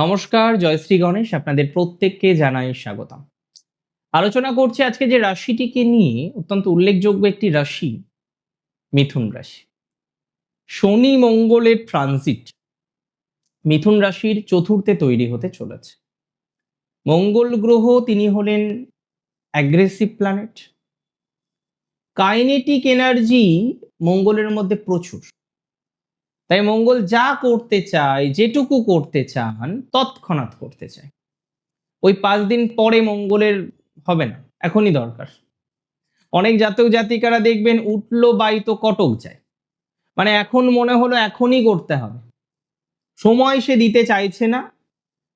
নমস্কার জয়শ্রী গণেশ, আপনাদের প্রত্যেককে জানাই স্বাগতম। আলোচনা করছি আজকে যে রাশিটিকে নিয়ে, অত্যন্ত উল্লেখযোগ্য একটি রাশি, মিথুন রাশি। শনি মঙ্গলের ট্রানজিট মিথুন রাশির চতুর্থে তৈরি হতে চলেছে। মঙ্গল গ্রহ, তিনি হলেন অ্যাগ্রেসিভ প্ল্যানেট কাইনেটিক এনার্জি মঙ্গলের মধ্যে প্রচুর। তাই মঙ্গল যা করতে চায়, যেটুকু করতে চান, তৎক্ষণাৎ করতে চায়। ওই পাঁচ দিন পরে মঙ্গলের হবে না, এখনই দরকার। অনেক জাতক জাতিকারা দেখবেন উঠল বাইতো কটক যায়। মানে এখন মনে হলো এখনই করতে হবে। সময় সে দিতে চাইছে না,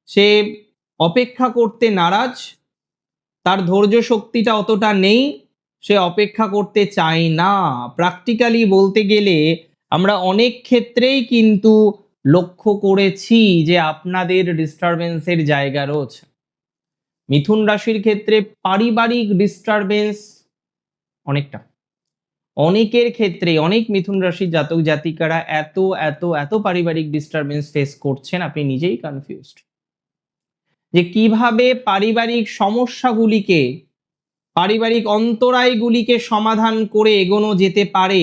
সে অপেক্ষা করতে নারাজ, তার ধৈর্য শক্তিটা অতটা নেই, সে অপেক্ষা করতে চায় না। প্র্যাকটিক্যালি বলতে গেলে আমরা অনেক ক্ষেত্রেই কিন্তু লক্ষ্য করেছি যে আপনাদের ডিস্টারবেন্সের জায়গা রয়েছে। মিথুন রাশির ক্ষেত্রে পারিবারিক ডিস্টারবেন্স অনেকটা। অনেকের ক্ষেত্রে, অনেক মিথুন রাশির জাতক জাতিকারা এত এত এত পারিবারিক ডিস্টারবেন্স ফেস করছেন, আপনি নিজেই কনফিউজড যে কীভাবে পারিবারিক সমস্যাগুলিকে, পারিবারিক অন্তরায়গুলিকে সমাধান করে এগোনো যেতে পারে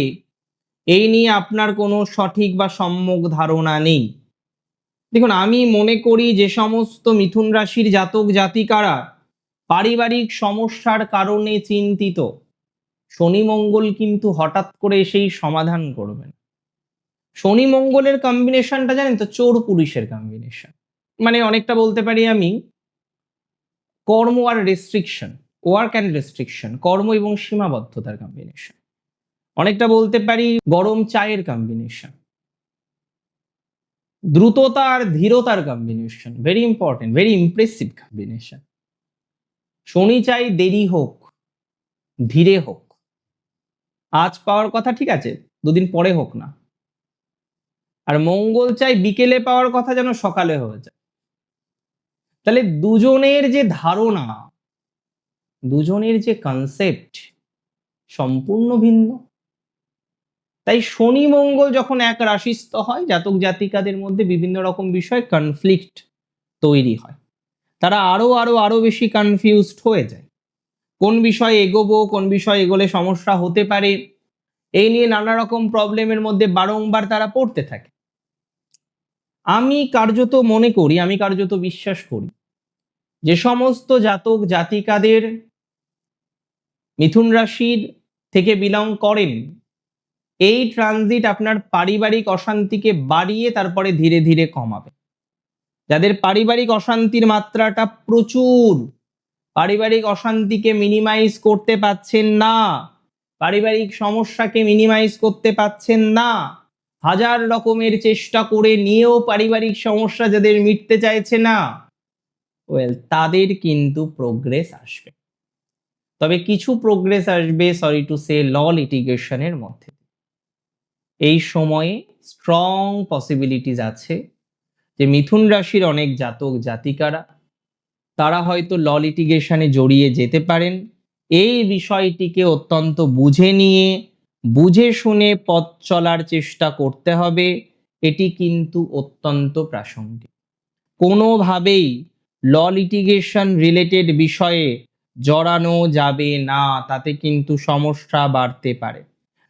এই নিয়ে আপনার কোনো সঠিক বা সম্যক ধারণা নেই। দেখুন, আমি মনে করি যে সমস্ত মিথুন রাশির জাতক জাতিকারা পারিবারিক সমস্যার কারণে চিন্তিত। শনি মঙ্গল কিন্তু হঠাৎ করে সেই সমাধান করবেন শনি মঙ্গলের কম্বিনেশনটা জানেন তো? চোর পুলিশের কম্বিনেশন মানে অনেকটা বলতে পারি আমি, কর্ম আর রেস্ট্রিকশন ওয়ার্ক অ্যান্ড রেস্ট্রিকশন কর্ম এবং সীমাবদ্ধতার কম্বিনেশন অনেকটা বলতে পারি গরম চায়ের কম্বিনেশন দ্রুততা আর ধীরতার combination very important very impressive combination শনি চাই দেরি হোক, ধীরে হোক। আজ পাওয়ার কথা ঠিক আছে, দুদিন পরে হোক না। আর মঙ্গল চাই বিকেলে পাওয়ার কথা যেন সকালে হয়ে যায়। তাহলে দুজনের যে ধারণা, দুজনের যে কনসেপ্ট সম্পূর্ণ ভিন্ন। তাই শনি মঙ্গল যখন এক রাশিস্থ হয়, জাতক জাতিকাদের মধ্যে বিভিন্ন রকম বিষয় কনফ্লিক্ট তৈরি হয়। তারা আরও আরও আরও বেশি কনফিউজড হয়ে যায়। কোন বিষয়ে এগোবো, কোন বিষয়ে এগোলে সমস্যা হতে পারে, এই নিয়ে নানা রকম প্রবলেমের মধ্যে বারংবার তারা পড়তে থাকে। আমি কার্যত মনে করি, আমি কার্যত বিশ্বাস করি, যে সমস্ত জাতক জাতিকাদের মিথুন রাশির থেকে বিলং করেন এই ট্রানজিট আপনার পারিবারিক অশান্তিকে বাড়িয়ে তারপরে ধীরে ধীরে কমাবে। যাদের পারিবারিক অশান্তির মাত্রাটা প্রচুর, পারিবারিক অশান্তিকে মিনিমাইজ করতে পাচ্ছেন না, পারিবারিক সমস্যাকে মিনিমাইজ করতে পাচ্ছেন না, হাজার রকমের চেষ্টা করে নিয়েও পারিবারিক সমস্যা যাদের মিটতে চাইছে না ওয়েল তাদের কিন্তু প্রোগ্রেস আসবে। তবে কিছু প্রোগ্রেস আসবে সরি টু সে ল লিটিগেশনের মধ্যে। এই সময়ে স্ট্রং পসিবিলিটিস আছে যে মিথুন রাশির অনেক জাতক জাতিকারা, তারা হয়তো ল লিটিগেশনে জড়িয়ে যেতে পারেন। এই বিষয়টিকে অত্যন্ত বুঝে নিয়ে, বুঝে শুনে পথ চলার চেষ্টা করতে হবে, এটি কিন্তু অত্যন্ত প্রাসঙ্গিক। কোনোভাবেই ল লিটিগেশন রিলেটেড বিষয়ে জড়ানো যাবে না, তাতে কিন্তু সমস্যা বাড়তে পারে।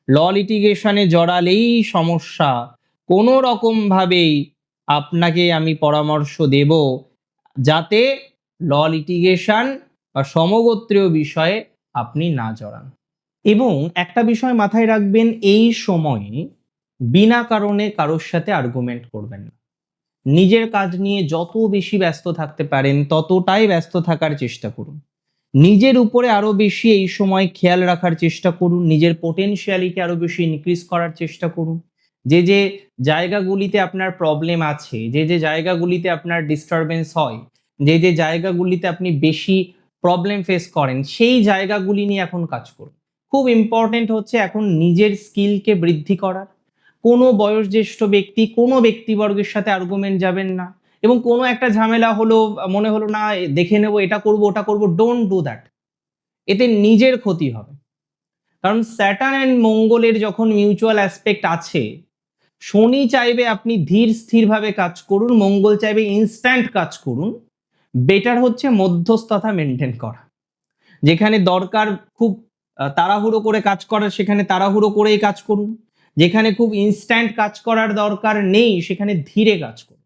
ল লিটিগেশনে জড়ালেই সমস্যা। কোনো রকমভাবেই আপনাকে আমি পরামর্শ দেব যাতে ল লিটিগেশন বা সমগোত্রীয় বিষয়ে আপনি না জড়ান। এবং একটা বিষয় মাথায় রাখবেন, এই সময়ে বিনা কারণে কারোর সাথে আর্গুমেন্ট করবেন না। নিজের কাজ নিয়ে যত বেশি ব্যস্ত থাকতে পারেন, ততটাই ব্যস্ত থাকার চেষ্টা করুন। নিজের উপরে আরও বেশি এই সময় খেয়াল রাখার চেষ্টা করুন, নিজের পোটেনশিয়ালিকে আরও বেশি ইনক্রিজ করার চেষ্টা করুন। যে যে জায়গাগুলিতে আপনার প্রবলেম আছে, যে যে জায়গাগুলিতে আপনার ডিস্টারবেন্স হয়, যে যে জায়গাগুলিতে আপনি বেশি প্রবলেম ফেস করেন, সেই জায়গাগুলি নিয়ে এখন কাজ করুন। খুব ইম্পর্টেন্ট হচ্ছে এখন নিজের স্কিলকে বৃদ্ধি করার। কোনো বয়োজ্যেষ্ঠ ব্যক্তি কোনো ব্যক্তিবর্গের সাথে আর্গুমেন্ট যাবেন না। এবং কোনো একটা ঝামেলা হলো, মনে হলো না দেখে নেব, এটা করব, ওটা করব ডোন্ট ডু দ্যাট এতে নিজের ক্ষতি হবে। কারণ স্যাটার্ন অ্যান্ড মঙ্গলের যখন মিউচুয়াল অ্যাসপেক্ট আছে, শনি চাইবে আপনি ধীর স্থিরভাবে কাজ করুন, মঙ্গল চাইবে ইনস্ট্যান্ট কাজ করুন বেটার হচ্ছে মধ্যস্থতা মেনটেন করা। যেখানে দরকার খুব তাড়াহুড়ো করে কাজ করার সেখানে তাড়াহুড়ো করেই কাজ করুন। যেখানে খুব ইনস্ট্যান্ট কাজ করার দরকার নেই, সেখানে ধীরে কাজ করুন।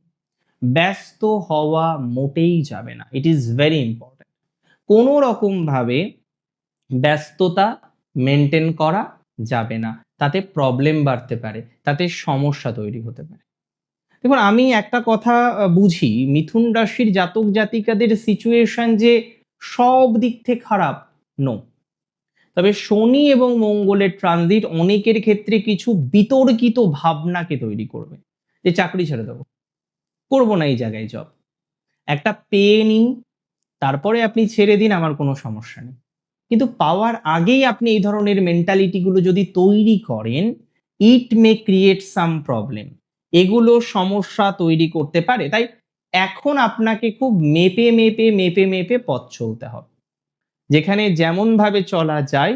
ব্যস্ত হওয়া মোটেই যাবে না। ইট ইজ ভেরি ইম্পর্ট্যান্ট কোনো রকম ভাবে ব্যস্ততা মেনটেন করা যাবে না। তাতে প্রবলেম বাড়তে পারে, তাতে সমস্যা তৈরি হতে পারে। দেখুন, আমি একটা কথা বুঝি। মিথুন রাশির জাতক জাতিকাদের সিচুয়েশন যে সব দিক থেকে খারাপ নো তবে শনি এবং মঙ্গলের ট্রানজিট অনেকের ক্ষেত্রে কিছু বিতর্কিত ভাবনাকে তৈরি করবে। যে চাকরি ছেড়ে দেবো। করব না এই জায়গায় জব একটা পেয়ে নিন, তারপরে আপনি ছেড়ে দিন, আমার কোনো সমস্যা নেই। কিন্তু পাওয়ার আগেই আপনি এই ধরনের মেন্টালিটিগুলো যদি তৈরি করেন ইট মে ক্রিয়েট সাম প্রবলেম এগুলো সমস্যা তৈরি করতে পারে, তাই এখন আপনাকে খুব মেপে মেপে মেপে মেপে পথ চলতে হবে। যেখানে যেমনভাবে চলা যায়,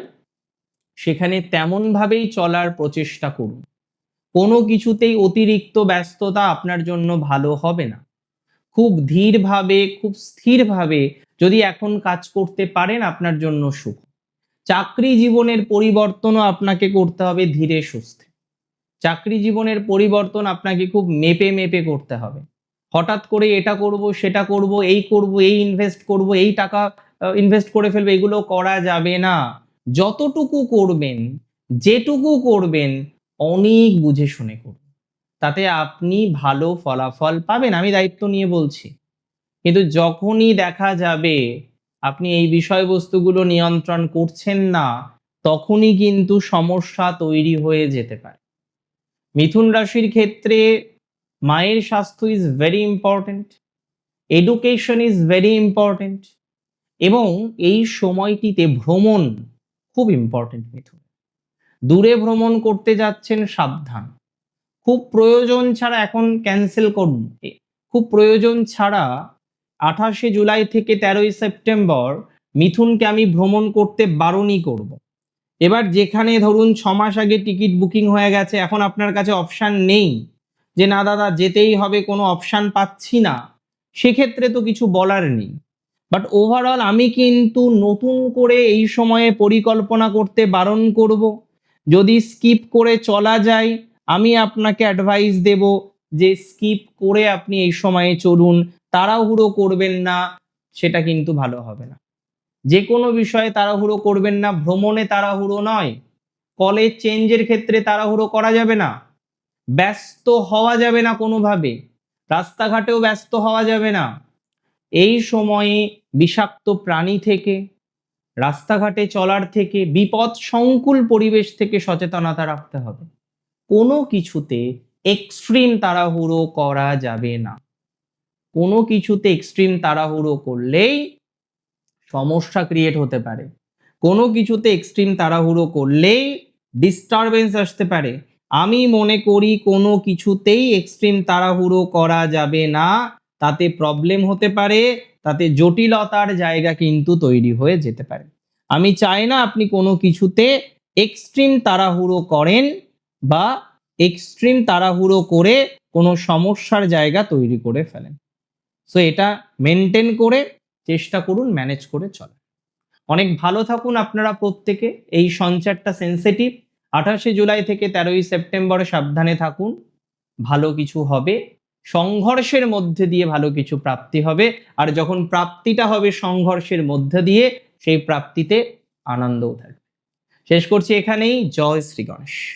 সেখানে তেমনভাবেই চলার প্রচেষ্টা করুন। কোনো কিছুতেই অতিরিক্ত ব্যস্ততা আপনার জন্য ভালো হবে না। খুব ধীরভাবে, খুব স্থিরভাবে যদি এখন কাজ করতে পারেন আপনার জন্য সুখ। চাকরি জীবনের পরিবর্তনও আপনাকে করতে হবে ধীরে সুস্থে। চাকরি জীবনের পরিবর্তন আপনাকে খুব মেপে মেপে করতে হবে। হঠাৎ করে এটা করব, সেটা করব, এই করব, এই ইনভেস্ট করব, এই টাকা ইনভেস্ট করে ফেলবে, এগুলো করা যাবে না। যতটুকু করবেন, যেটুকু করবেন অনেক বুঝে শুনে করুন। তাতে আপনি ভালো ফলাফল পাবেন, আমি দায়িত্ব নিয়ে বলছি। কিন্তু যখনই দেখা যাবে আপনি এই বিষয়বস্তুগুলো নিয়ন্ত্রণ করছেন না, তখনই কিন্তু সমস্যা তৈরি হয়ে যেতে পারে। মিথুন রাশির ক্ষেত্রে মায়ের স্বাস্থ্য is very important education is very important এবং এই সময়টিতে ভ্রমণ খুব ইম্পর্টেন্ট মিথুন। দূরে ভ্রমণ করতে যাচ্ছেন সাবধান। খুব প্রয়োজন ছাড়া এখন ক্যান্সেল করুন। খুব প্রয়োজন ছাড়া আঠাশে জুলাই থেকে তেরোই সেপ্টেম্বর মিথুনকে আমি ভ্রমণ করতে বারণই করব। এবার যেখানে ধরুন ছ মাস আগে টিকিট বুকিং হয়ে গেছে, এখন আপনার কাছে অপশান নেই যে, না দাদা, যেতেই হবে, কোনো অপশান পাচ্ছি না। সেক্ষেত্রে তো কিছু বলার নেই। বাট ওভারঅল আমি কিন্তু নতুন করে এই সময়ে পরিকল্পনা করতে বারণ করব। যদি স্কিপ করে চলা যায়, আমি আপনাকে অ্যাডভাইস দেব যে স্কিপ করে আপনি এই সময়ে চলুন, তাড়াহুড়ো করবেন না, সেটা কিন্তু ভালো হবে না। যে কোনো বিষয়ে তাড়াহুড়ো করবেন না, ভ্রমণে তাড়াহুড়ো নয় কলেজ চেঞ্জের ক্ষেত্রে তাড়াহুড়ো করা যাবে না, ব্যস্ত হওয়া যাবে না কোনোভাবে, রাস্তাঘাটেও ব্যস্ত হওয়া যাবে না। এই সময়ে বিষাক্ত প্রাণী থেকে রাস্তাঘাটে চলার থেকে, বিপদ সংকুল পরিবেশ থেকে সচেতনতা রাখতে হবে। কোনো কিছুতে এক্সট্রিম তাড়াহুড়ো করা যাবে না। কোনো কিছুতে এক্সট্রিম তাড়াহুড়ো করলেই সমস্যা ক্রিয়েট হতে পারে। কোনো কিছুতে এক্সট্রিম তাড়াহুড়ো করলেই ডিস্টারবেন্স আসতে পারে। আমি মনে করি কোনো কিছুতেই এক্সট্রিম তাড়াহুড়ো করা যাবে না। তাতে প্রবলেম হতে পারে। তাতে জটিলতার জায়গা কিন্তু তৈরি হয়ে যেতে পারে। আমি চাই না আপনি কোনো কিছুতে এক্সট্রিম তাড়াহুড়ো করেন বা এক্সট্রিম তাড়াহুড়ো করে কোনো সমস্যার জায়গা তৈরি করে ফেলেন। সো এটা মেনটেন করে, চেষ্টা করুন ম্যানেজ করে চলা অনেক ভালো থাকুন আপনারা প্রত্যেকে। এই সঞ্চারটা সেন্সিটিভ আঠাশে জুলাই থেকে তেরোই সেপ্টেম্বরে সাবধানে থাকুন। ভালো কিছু হবে। সংঘর্ষের মধ্যে দিয়ে ভালো কিছু প্রাপ্তি হবে। আর যখন প্রাপ্তিটা হবে সংঘর্ষের মধ্যে দিয়ে, সেই প্রাপ্তিতে আনন্দও থাকবে। শেষ করছি এখানেই। জয় শ্রী গণেশ।